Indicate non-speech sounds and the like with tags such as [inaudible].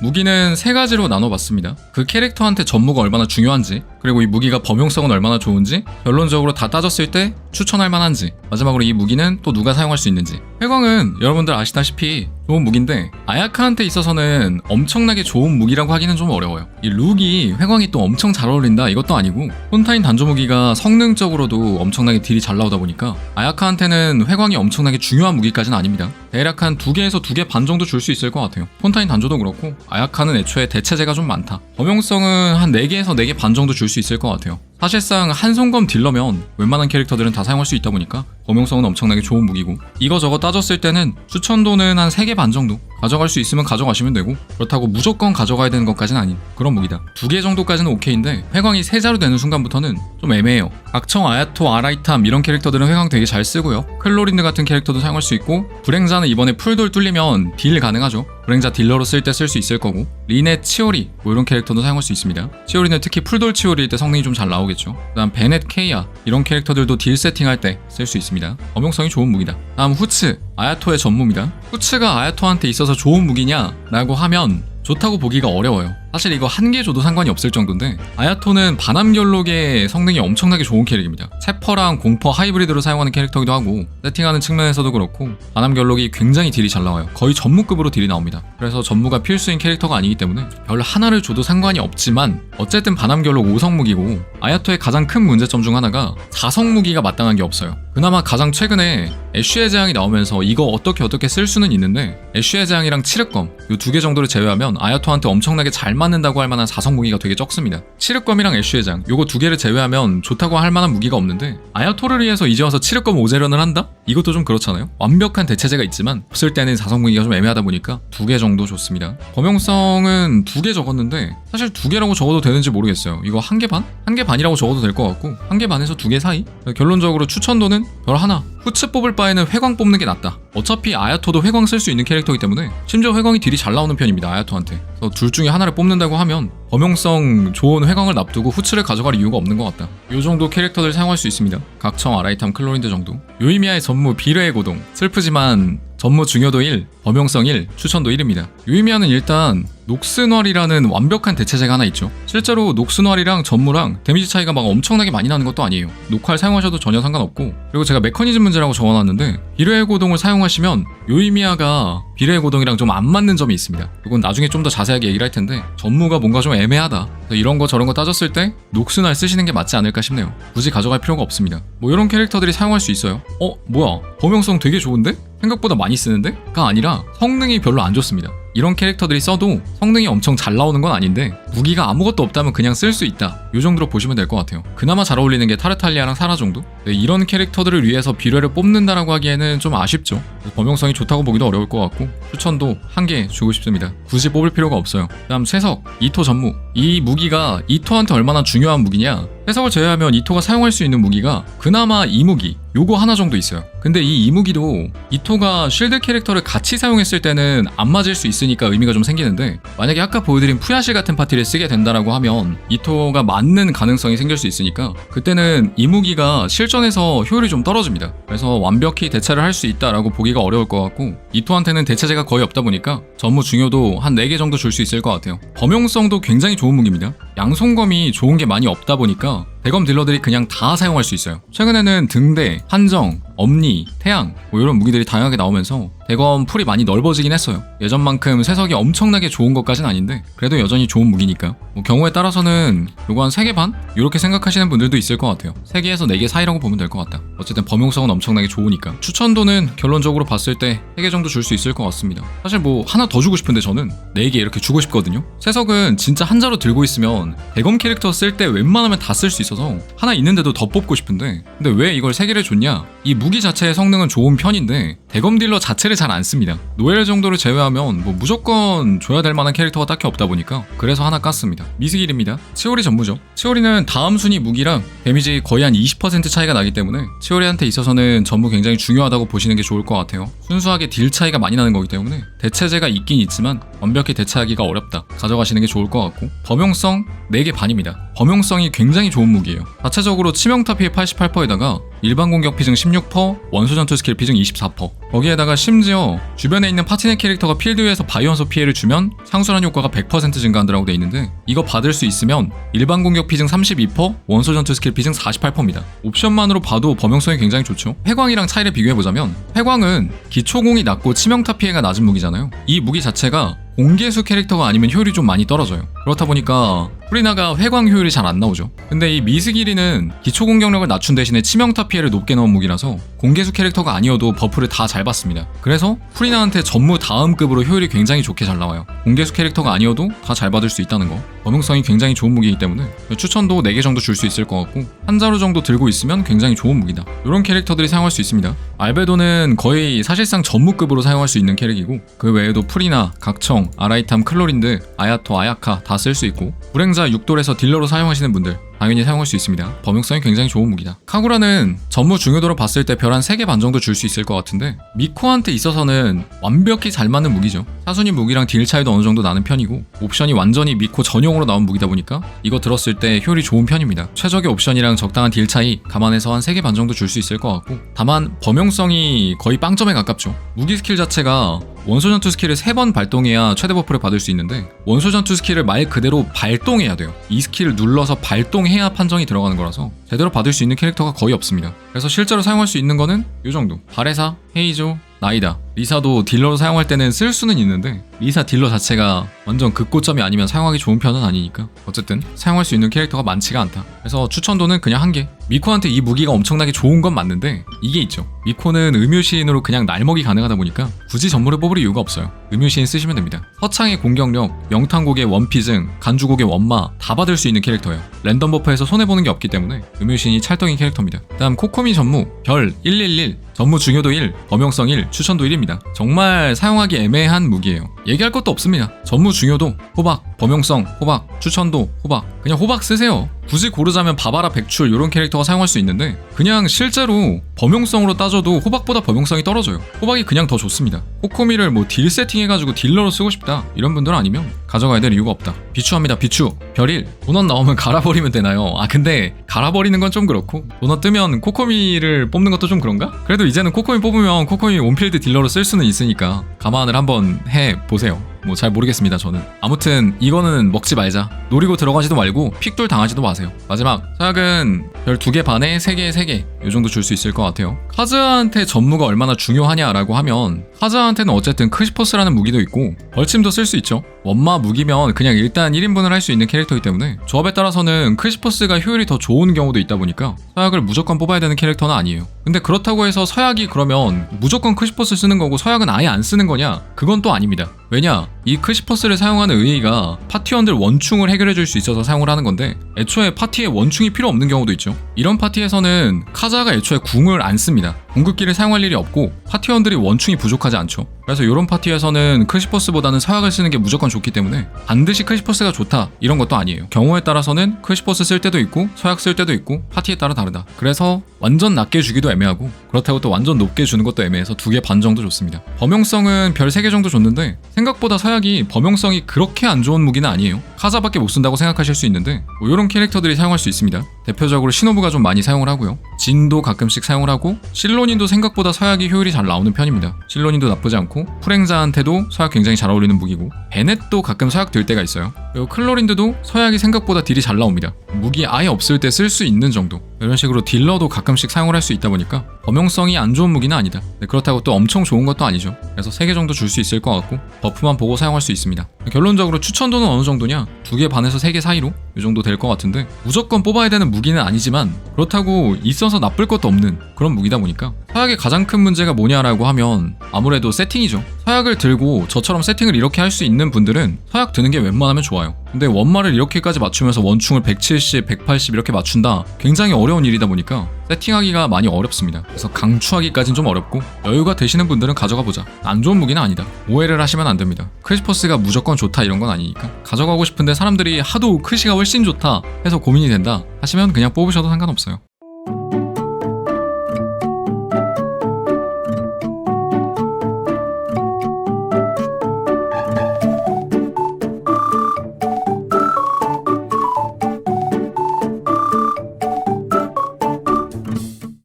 무기는 세 가지로 나눠봤습니다. 그 캐릭터한테 전무가 얼마나 중요한지, 그리고 이 무기가 범용성은 얼마나 좋은지, 결론적으로 다 따졌을 때 추천할 만한지, 마지막으로 이 무기는 또 누가 사용할 수 있는지. 회광은 여러분들 아시다시피 좋은 무기인데 아야카한테 있어서는 엄청나게 좋은 무기라고 하기는 좀 어려워요. 이 룩이 회광이 또 엄청 잘 어울린다 이것도 아니고 폰타인 단조 무기가 성능적으로도 엄청나게 딜이 잘 나오다 보니까 아야카한테는 회광이 엄청나게 중요한 무기까지는 아닙니다. 대략 한 두 개에서 두 개 반 정도 줄 수 있을 것 같아요. 폰타인 단조도 그렇고 아야카는 애초에 대체제가 좀 많다. 범용성은 한 4개에서 4개 반 정도 줄 수 있을 것 같아요. 사실상 한손검 딜러면 웬만한 캐릭터들은 다 사용할 수 있다 보니까 범용성은 엄청나게 좋은 무기고 이거 저거 따졌을 때는 추천도는 한 3개 반 정도 가져갈 수 있으면 가져가시면 되고 그렇다고 무조건 가져가야 되는 것까지는 아닌 그런 무기다. 두 개 정도까지는 오케이인데 회광이 세자로 되는 순간부터는 좀 애매해요. 악청, 아야토, 아라이탐 이런 캐릭터들은 회광 되게 잘 쓰고요. 클로린드 같은 캐릭터도 사용할 수 있고 불행자는 이번에 풀돌 뚫리면 딜 가능하죠. 불행자 딜러로 쓸 때 쓸 수 있을 거고 리넷, 치오리 뭐 이런 캐릭터도 사용할 수 있습니다. 치오리는 특히 풀돌 치오리일 때 성능이 좀 잘 나오겠죠. 그다음 베넷, 케이아 이런 캐릭터들도 딜 세팅할 때 쓸 수 있습니다 범용성이 좋은 무기다. 다음 후츠 아야토의 전무입니다. 후츠가 아야토한테 있어서 좋은 무기냐 라고 하면 좋다고 보기가 어려워요 사실 이거 한 개 줘도 상관이 없을 정도인데 아야토는 반함결록의 성능이 엄청나게 좋은 캐릭입니다. 체퍼랑 공퍼 하이브리드로 사용하는 캐릭터기도 하고 세팅하는 측면에서도 그렇고 반함결록이 굉장히 딜이 잘 나와요. 거의 전무급으로 딜이 나옵니다. 그래서 전무가 필수인 캐릭터가 아니기 때문에 별 하나를 줘도 상관이 없지만 어쨌든 반함결록 5성 무기고 아야토의 가장 큰 문제점 중 하나가 4성 무기가 마땅한 게 없어요. 그나마 가장 최근에 애쉬의 재앙이 나오면서 이거 어떻게 어떻게 쓸 수는 있는데 애쉬의 재앙이랑 칠흑검 이 두 개 정도를 제외하면 아야토한테 엄청나게 잘 맞는다고 할 만한 4성 무기가 되게 적습니다. 칠흑검이랑 애쉬의 재앙 요거 두 개를 제외하면 좋다고 할 만한 무기가 없는데 아야토를 위해서 이제 와서 칠흑검 오제련을 한다? 이것도 좀 그렇잖아요. 완벽한 대체제가 있지만 없을 때는 4성 무기가 좀 애매하다 보니까 두 개 정도 좋습니다. 범용성은 두 개 적었는데 사실 두 개라고 적어도 되는지 모르겠어요. 이거 한 개 반? 한 개 반이라고 적어도 될 것 같고 한 개 반에서 두 개 사이? 결론적으로 추천도는 별 하나. 후츠 뽑을 바에는 회광 뽑는 게 낫다. 어차피 아야토도 회광 쓸 수 있는 캐릭터이기 때문에 심지어 회광이 딜이 잘 나오는 편입니다. 아야토한테. 둘 중에 하나를 뽑는다고 하면 범용성 좋은 회광을 납두고 후츠를 가져갈 이유가 없는 것 같다. 요 정도 캐릭터들 사용할 수 있습니다. 각청, 아라이탐, 클로린드 정도. 요이미아의 전무 비례의 고동. 슬프지만 전무 중요도 1, 범용성 1, 추천도 1입니다. 요이미아는 일단 녹스널이라는 완벽한 대체제가 하나 있죠. 실제로 녹스널이랑 전무랑 데미지 차이가 막 엄청나게 많이 나는 것도 아니에요. 녹활 사용하셔도 전혀 상관없고 그리고 제가 메커니즘 문제라고 적어놨는데 비례의 고동을 사용하시면 요이미아가 비례의 고동이랑 좀 안 맞는 점이 있습니다. 이건 나중에 좀 더 자세하게 얘기를 할 텐데 전무가 뭔가 좀 애매하다. 이런 거 저런 거 따졌을 때 녹스날 쓰시는 게 맞지 않을까 싶네요. 굳이 가져갈 필요가 없습니다. 뭐 이런 캐릭터들이 사용할 수 있어요. 어 뭐야 범용성 되게 좋은데? 생각보다 많이 쓰는데? 가 아니라 성능이 별로 안 좋습니다. 이런 캐릭터들이 써도 성능이 엄청 잘 나오는 건 아닌데 무기가 아무것도 없다면 그냥 쓸 수 있다. 요 정도로 보시면 될 것 같아요. 그나마 잘 어울리는 게 타르탈리아랑 사라 정도? 네, 이런 캐릭터들을 위해서 비례를 뽑는다라고 하기에는 좀 아쉽죠. 범용성이 좋다고 보기도 어려울 것 같고 추천도 한 개 주고 싶습니다. 굳이 뽑을 필요가 없어요. 다음 세석, 이토 전무. 이 무기가 이토한테 얼마나 중요한 무기냐? 해석을 제외하면 이토가 사용할 수 있는 무기가 그나마 이 무기 요거 하나 정도 있어요. 근데 이 이무기도 이토가 쉴드 캐릭터를 같이 사용했을 때는 안 맞을 수 있 으니까 의미가 좀 생기는데 만약에 아까 보여드린 푸야시 같은 파티를 쓰게 된다라고 하면 이토가 맞는 가능성이 생길 수 있으니까 그때는 이무기가 실전에서 효율이 좀 떨어집니다. 그래서 완벽히 대체를 할 수 있다라고 보기가 어려울 것 같고 이토한테는 대체제가 거의 없다 보니까 전무 중요도 한 4개 정도 줄 수 있을 것 같아요. 범용성도 굉장히 좋은 무기입니다. 양손검이 좋은 게 많이 없다 보니까 대검 딜러들이 그냥 다 사용할 수 있어요. 최근에는 등대, 한정, 엄니, 태양 뭐 이런 무기들이 다양하게 나오면서 대검 풀이 많이 넓어지긴 했어요. 예전만큼 세석이 엄청나게 좋은 것까진 아닌데 그래도 여전히 좋은 무기니까 뭐 경우에 따라서는 요거 한 3개 반? 이렇게 생각하시는 분들도 있을 것 같아요. 3개에서 4개 사이라고 보면 될 것 같다. 어쨌든 범용성은 엄청나게 좋으니까 추천도는 결론적으로 봤을 때 3개 정도 줄 수 있을 것 같습니다. 사실 뭐 하나 더 주고 싶은데 저는 4개 이렇게 주고 싶거든요. 세석은 진짜 한자로 들고 있으면 대검 캐릭터 쓸 때 웬만하면 다 쓸 수 있어서 하나 있는데도 더 뽑고 싶은데 근데 왜 이걸 3개를 줬냐? 이 무기 자체의 성능은 좋은 편인데 대검 딜러 자체를 잘 안 씁니다. 노엘 정도를 제외하면 뭐 무조건 줘야 될 만한 캐릭터가 딱히 없다 보니까 그래서 하나 깠습니다. 미스길입니다. 치오리 전무죠. 치오리는 다음 순위 무기랑 데미지 거의 한 20% 차이가 나기 때문에 치오리한테 있어서는 전무 굉장히 중요하다고 보시는 게 좋을 것 같아요. 순수하게 딜 차이가 많이 나는 거기 때문에 대체제가 있긴 있지만 완벽히 대체하기가 어렵다. 가져가시는 게 좋을 것 같고 범용성 4개 반입니다. 범용성이 굉장히 좋은 무기예요. 자체적으로 치명타 피해 88%에다가 일반 공격 피증 16%, 원소 전투 스킬 피증 24%. 거기에다가 심지어 주변에 있는 파티넷 캐릭터가 필드 위에서 바이온소 피해를 주면 상술한 효과가 100% 증가한다라고 돼 있는데 이거 받을 수 있으면 일반 공격 피증 32%, 원소 전투 스킬 피증 48%입니다. 옵션만으로 봐도 범용성이 굉장히 좋죠. 회광이랑 차이를 비교해 보자면 회광은 기초공이 낮고 치명타 피해가 낮은 무기잖아요. 이 무기 자체가 공개수 캐릭터가 아니면 효율이 좀 많이 떨어져요. 그렇다 보니까 프리나가 회광 효율이 잘 안 나오죠. 근데 이 미스기리는 기초 공격력을 낮춘 대신에 치명타 피해를 높게 넣은 무기라서 공개수 캐릭터가 아니어도 버프를 다 잘 받습니다. 그래서 프리나한테 전무 다음 급으로 효율이 굉장히 좋게 잘 나와요. 공개수 캐릭터가 아니어도 다 잘 받을 수 있다는 거. 범용성이 굉장히 좋은 무기이기 때문에 추천도 4개 정도 줄 수 있을 것 같고 한 자루 정도 들고 있으면 굉장히 좋은 무기다. 이런 캐릭터들이 사용할 수 있습니다. 알베도는 거의 사실상 전무급으로 사용할 수 있는 캐릭이고 그 외에도 프리나, 각청, 아라이탐, 클로린드, 아야토, 아야카 다 쓸 수 있고 불행자 6돌에서 딜러로 사용하시는 분들 당연히 사용할 수 있습니다. 범용성이 굉장히 좋은 무기다. 카구라는 전무 중요도로 봤을 때 별 한 3개 반 정도 줄 수 있을 것 같은데 미코한테 있어서는 완벽히 잘 맞는 무기죠. 사순위 무기랑 딜 차이도 어느 정도 나는 편이고 옵션이 완전히 미코 전용으로 나온 무기다 보니까 이거 들었을 때 효율이 좋은 편입니다. 최적의 옵션이랑 적당한 딜 차이 감안해서 한 3개 반 정도 줄 수 있을 것 같고 다만 범용성이 거의 빵점에 가깝죠. 무기 스킬 자체가 원소 전투 스킬을 3번 발동해야 최대 버프를 받을 수 있는데 원소 전투 스킬을 말 그대로 발동해야 돼요. 이 스킬을 눌러서 발동해 야 판정이 들어가는 거라서 제대로 받을 수 있는 캐릭터가 거의 없습니다. 그래서 실제로 사용할 수 있는 거는 이 정도. 바레사, 헤이조, 나이다. 리사도 딜러로 사용할 때는 쓸 수는 있는데 리사 딜러 자체가 완전 극고점이 아니면 사용하기 좋은 편은 아니니까 어쨌든 사용할 수 있는 캐릭터가 많지가 않다. 그래서 추천도는 그냥 한 개. 미코한테 이 무기가 엄청나게 좋은 건 맞는데 이게 있죠. 미코는 음유시인으로 그냥 날먹이 가능하다 보니까 굳이 전무를 뽑을 이유가 없어요. 음유시인 쓰시면 됩니다. 서창의 공격력, 명탕곡의 원피증, 간주곡의 원마 다 받을 수 있는 캐릭터예요. 랜덤 버프에서 손해보는 게 없기 때문에 음유시인이 찰떡인 캐릭터입니다. 다음 코코미 전무 별 111, 전무 중요도 1, 범용성 1, 추천도 1입니다. 정말 사용하기 애매한 무기예요. 얘기할 것도 없습니다. 전무 중요도 호박, 범용성 호박, 추천도 호박. 그냥 호박 쓰세요. 굳이 고르자면 바바라 백출 이런 캐릭터가 사용할 수 있는데 그냥 실제로 범용성으로 따져도 호박보다 범용성이 떨어져요. 호박이 그냥 더 좋습니다. 코코미를 뭐 딜 세팅해가지고 딜러로 쓰고 싶다 이런 분들은 아니면 가져가야 될 이유가 없다. 비추합니다. 비추. 별일. 도넛 나오면 [laughs] 갈아버리면 되나요? 아 근데 갈아버리는 건 좀 그렇고 도넛 뜨면 코코미를 뽑는 것도 좀 그런가? 그래도 이제는 코코미 뽑으면 코코미 온필드 딜러로 쓸 수는 있으니까 감안을 한번 해 보세요. 뭐 잘 모르겠습니다 저는. 아무튼 이거는 먹지 말자. 노리고 들어가지도 말고 픽돌 당하지도 마세요. 마지막. 서약은 별두개 반에 세 개, 세 개. 이 정도 줄 수 있을 것 같아요. 카즈한테 전무가 얼마나 중요하냐라고 하면 카즈한테는 어쨌든 크시퍼스라는 무기도 있고 벌침도 쓸 수 있죠 원마 무기면 그냥 일단 1인분을 할 수 있는 캐릭터이기 때문에 조합에 따라서는 크시퍼스가 효율이 더 좋은 경우도 있다 보니까 서약을 무조건 뽑아야 되는 캐릭터는 아니에요 근데 그렇다고 해서 서약이 그러면 무조건 크시퍼스 쓰는 거고 서약은 아예 안 쓰는 거냐? 그건 또 아닙니다 왜냐? 이 크시퍼스를 사용하는 의의가 파티원들 원충을 해결해 줄 수 있어서 사용을 하는 건데 애초에 파티에 원충이 필요 없는 경우도 있죠. 이런 파티에서는 카자가 애초에 궁을 안 씁니다. 궁극기를 사용할 일이 없고 파티원들이 원충이 부족하지 않죠. 그래서 이런 파티에서는 크시퍼스보다는 서약을 쓰는 게 무조건 좋기 때문에 반드시 크시퍼스가 좋다 이런 것도 아니에요. 경우에 따라서는 크시퍼스 쓸 때도 있고 서약 쓸 때도 있고 파티에 따라 다르다. 그래서 완전 낮게 주기도 애매하고 그렇다고 또 완전 높게 주는 것도 애매해서 두 개 반 정도 좋습니다. 범용성은 별세개 정도 줬는데 생각보다 서약이 범용성이 그렇게 안 좋은 무기는 아니에요. 카자밖에 못 쓴다고 생각하실 수 있는데 뭐 이런 캐릭터들이 사용할 수 있습니다. 대표적으로 시노부가 좀 많이 사용을 하고요. 진도 가끔씩 사용을 하고 실로닌도 생각보다 서약이 효율이 잘 나오는 편입니다. 실로닌도 나쁘지 않고 프랭자한테도 서약 굉장히 잘 어울리는 무기고 베넷도 가끔 서약 될 때가 있어요. 그리고 클로린드도 서약이 생각보다 딜이 잘 나옵니다. 무기 아예 없을 때 쓸 수 있는 정도. 이런 식으로 딜러도 가끔씩 사용을 할 수 있다 보니까 범용성이 안 좋은 무기는 아니다. 네, 그렇다고 또 엄청 좋은 것도 아니죠. 그래서 3개 정도 줄 수 있을 것 같고 버프만 보고 사용할 수 있습니다. 결론적으로 추천도는 어느 정도냐? 2개 반에서 3개 사이로 이 정도 될 것 같은데 무조건 뽑아야 되는 무기는 아니지만 그렇다고 있어서 나쁠 것도 없는 그런 무기다 보니까 서약의 가장 큰 문제가 뭐냐라고 하면 아무래도 세팅이죠. 서약을 들고 저처럼 세팅을 이렇게 할 수 있는 분들은 서약 드는 게 웬만하면 좋아요. 근데 원말을 이렇게까지 맞추면서 원충을 170, 180 이렇게 맞춘다 굉장히 어려운 일이다 보니까 세팅하기가 많이 어렵습니다. 그래서 강추하기까진 좀 어렵고 여유가 되시는 분들은 가져가 보자. 안 좋은 무기는 아니다. 오해를 하시면 안 됩니다. 크리스퍼스가 무조건 좋다 이런 건 아니니까 가져가고 싶은데 사람들이 하도 크시가 훨씬 좋다 해서 고민이 된다 하시면 그냥 뽑으셔도 상관없어요.